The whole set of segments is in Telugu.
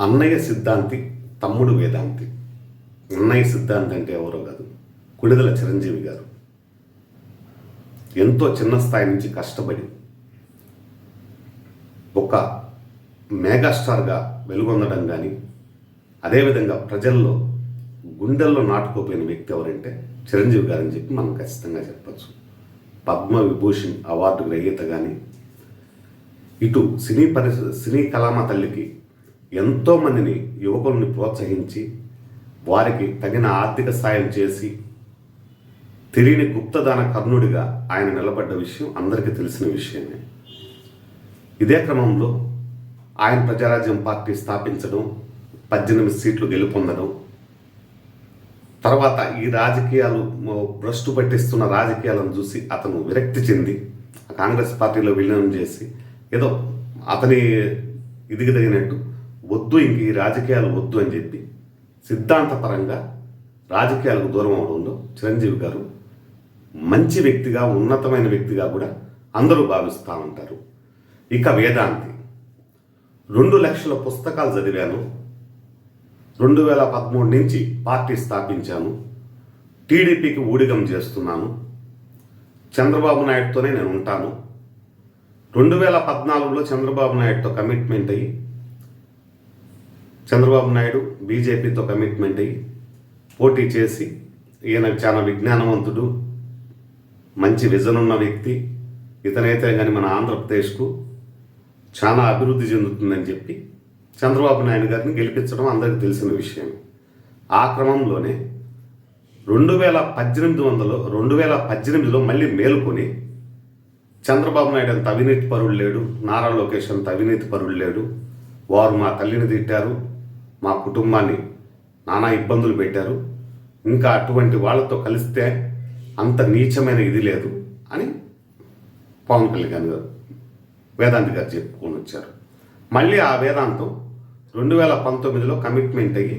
అన్నయ్య సిద్ధాంతి తమ్ముడు వేదాంతి. అన్నయ్య సిద్ధాంతి అంటే ఎవరో కాదు కుడిదల చిరంజీవి గారు. ఎంతో చిన్న స్థాయి నుంచి కష్టపడి ఒక మెగాస్టార్గా వెలుగొందడం కానీ అదేవిధంగా ప్రజల్లో గుండెల్లో నాటుకోపోయిన వ్యక్తి ఎవరంటే చిరంజీవి గారని చెప్పి మనం ఖచ్చితంగా చెప్పచ్చు. పద్మ విభూషణ్ అవార్డు గ్రహీత కానీ ఇటు సినీ పరిస సినీ కళామ తల్లికి ఎంతోమందిని యువకుల్ని ప్రోత్సహించి వారికి తగిన ఆర్థిక సాయం చేసి తెలియని గుప్తదాన కర్ణుడిగా ఆయన నిలబడ్డ విషయం అందరికీ తెలిసిన విషయమే. ఇదే క్రమంలో ఆయన ప్రజారాజ్యం పార్టీ స్థాపించడం పద్దెనిమిది సీట్లు గెలుపొందడం తర్వాత ఈ రాజకీయాలు భ్రష్టు పట్టిస్తున్న రాజకీయాలను చూసి అతను విరక్తి చెంది కాంగ్రెస్ పార్టీలో విలీనం చేసి ఏదో అతని ఇదికి తగినట్టు వద్దు ఇంక ఈ రాజకీయాలు వద్దు అని చెప్పి సిద్ధాంతపరంగా రాజకీయాలకు దూరం అవడంలో చిరంజీవి గారు మంచి వ్యక్తిగా ఉన్నతమైన వ్యక్తిగా కూడా అందరూ భావిస్తూ ఉంటారు. ఇక వేదాంతి. రెండు లక్షల పుస్తకాలు చదివాను. రెండు వేల పదమూడు నుంచి పార్టీ స్థాపించాను. టీడీపీకి ఊడిగం చేస్తున్నాను. చంద్రబాబు నాయుడుతోనే నేను ఉంటాను. రెండు వేల పద్నాలుగులో చంద్రబాబు నాయుడుతో కమిట్మెంట్ అయ్యి చంద్రబాబు నాయుడు బీజేపీతో కమిట్మెంట్ అయ్యి పోటీ చేసి ఈయన చాలా విజ్ఞానవంతుడు మంచి విజన్ ఉన్న వ్యక్తి ఇతనైతే కానీ మన ఆంధ్రప్రదేశ్కు చాలా అభివృద్ధి చెందుతుందని చెప్పి చంద్రబాబు నాయుడు గారిని గెలిపించడం అందరికీ తెలిసిన విషయం. ఆ క్రమంలోనే రెండు వేల పద్దెనిమిది వందలు రెండు వేల పద్దెనిమిదిలో మళ్ళీ మేలుకొని చంద్రబాబు నాయుడు అంత అవినీతి పరుడు లేడు నారా లోకేష్ అంత అవినీతి పరుడు లేడు వారు మా తల్లిని తిట్టారు మా కుటుంబాన్ని నానా ఇబ్బందులు పెట్టారు. ఇంకా అటువంటి వాళ్ళతో కలిస్తే అంత నీచమైన ఇది లేదు అని పవన్ కళ్యాణ్ గారు వేదాంతి గారు చెప్పుకొని వచ్చారు. మళ్ళీ ఆ వేదాంతం రెండు వేల పంతొమ్మిదిలో కమిట్మెంట్ అయ్యి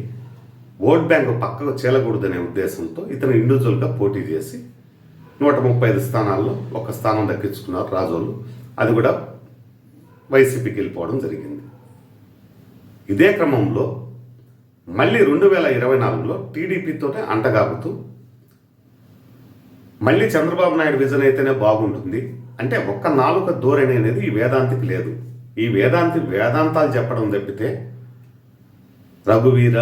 ఓట్ బ్యాంక్ పక్కకు చేలకూడదనే ఉద్దేశంతో ఇతను ఇండివిజువల్గా పోటీ చేసి నూట ముప్పై ఐదు స్థానాల్లో ఒక స్థానం దక్కించుకున్నారు రాజోలు. అది కూడా వైసీపీకి వెళ్ళిపోవడం జరిగింది. ఇదే క్రమంలో మళ్ళీ రెండు వేల ఇరవై నాలుగులో టీడీపీతోనే అంటగాగుతూ మళ్ళీ చంద్రబాబు నాయుడు విజన్ అయితేనే బాగుంటుంది. అంటే ఒక్క నాలుక ధోరణి అనేది ఈ వేదాంతికి లేదు. ఈ వేదాంతి వేదాంతాలు చెప్పడం తప్పితే రఘువీర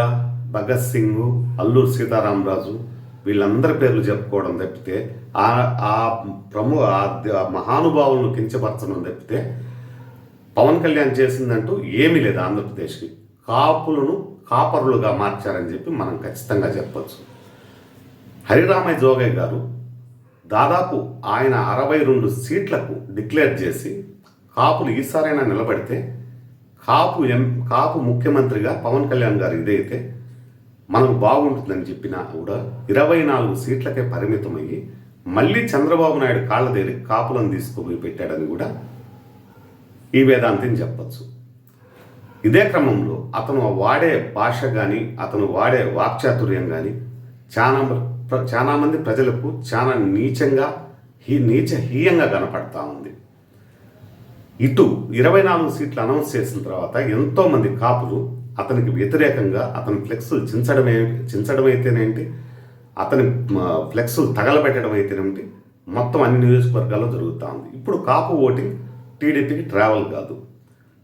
భగత్ సింగ్ అల్లూరు సీతారామరాజు వీళ్ళందరి పేర్లు చెప్పుకోవడం తప్పితే ఆ ఆ ప్రముఖ మహానుభావులను కించపరచడం తప్పితే పవన్ కళ్యాణ్ చేసిందంటూ ఏమీ లేదు ఆంధ్రప్రదేశ్కి. కాపులను కాపరులుగా మార్చారని చెప్పి మనం ఖచ్చితంగా చెప్పచ్చు. హరిరామయ్య జోగయ్య గారు దాదాపు ఆయన అరవై రెండు సీట్లకు డిక్లేర్ చేసి కాపులు ఈసారైనా నిలబడితే కాపు ఎం కాపు ముఖ్యమంత్రిగా పవన్ కళ్యాణ్ గారు ఇదైతే మనకు బాగుంటుందని చెప్పినా కూడా ఇరవై నాలుగు సీట్లకే పరిమితమయ్యి మళ్ళీ చంద్రబాబు నాయుడు కాళ్ళ దగ్గర కాపులను తీసుకుపోయి పెట్టాడని కూడా ఈ వేదాంతిని చెప్పచ్చు. ఇదే క్రమంలో అతను వాడే భాష కానీ అతను వాడే వాక్చాతుర్యం కానీ చాలా ప్ర- ప్రజలకు చాలా నీచంగా హీ నీచ హీయంగా కనపడతా ఉంది. ఇటు ఇరవై నాలుగు సీట్లు అనౌన్స్ చేసిన తర్వాత ఎంతోమంది కాపులు అతనికి వ్యతిరేకంగా అతని ఫ్లెక్సులు చించడమే చించడమైతేనేంటి అతని ఫ్లెక్సులు తగలబెట్టడం అయితేనేంటి మొత్తం అన్ని నియోజకవర్గాల్లో జరుగుతూ ఉంది. ఇప్పుడు కాపు ఓటింగ్ టీడీపీకి ట్రావెల్ కాదు.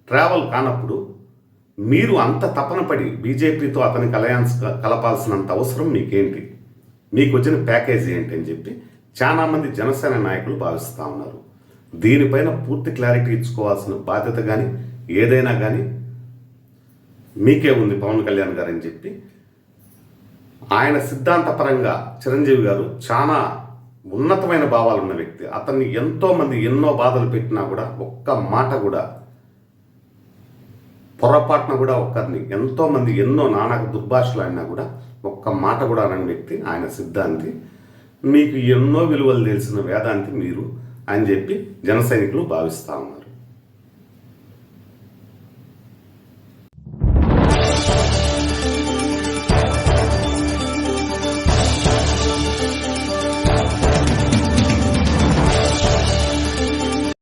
ట్రావెల్ కానప్పుడు మీరు అంత తపన పడి బీజేపీతో అతనికి అలయన్స్ కలపాల్సినంత అవసరం మీకేంటి? మీకు వచ్చిన ప్యాకేజీ ఏంటి అని చెప్పి చాలామంది జనసేన నాయకులు భావిస్తూ ఉన్నారు. దీనిపైన పూర్తి క్లారిటీ ఇచ్చుకోవాల్సిన బాధ్యత కానీ ఏదైనా కానీ మీకే ఉంది పవన్ కళ్యాణ్ గారు అని చెప్పి ఆయన సిద్ధాంతపరంగా చిరంజీవి గారు చాలా ఉన్నతమైన భావాలు ఉన్న వ్యక్తి. అతన్ని ఎంతోమంది ఎన్నో బాధలు పెట్టినా కూడా ఒక్క మాట కూడా పొరపాటున కూడా ఒక్కరిని ఎంతోమంది ఎన్నో నాన్నకు దుర్భాషలు అయినా కూడా ఒక్క మాట కూడా అనని వ్యక్తి ఆయన సిద్ధాంతి. మీకు ఎన్నో విలువలు తెలిసిన వేదాంతి మీరు అని చెప్పి జన సైనికులు భావిస్తూ ఉన్నారు.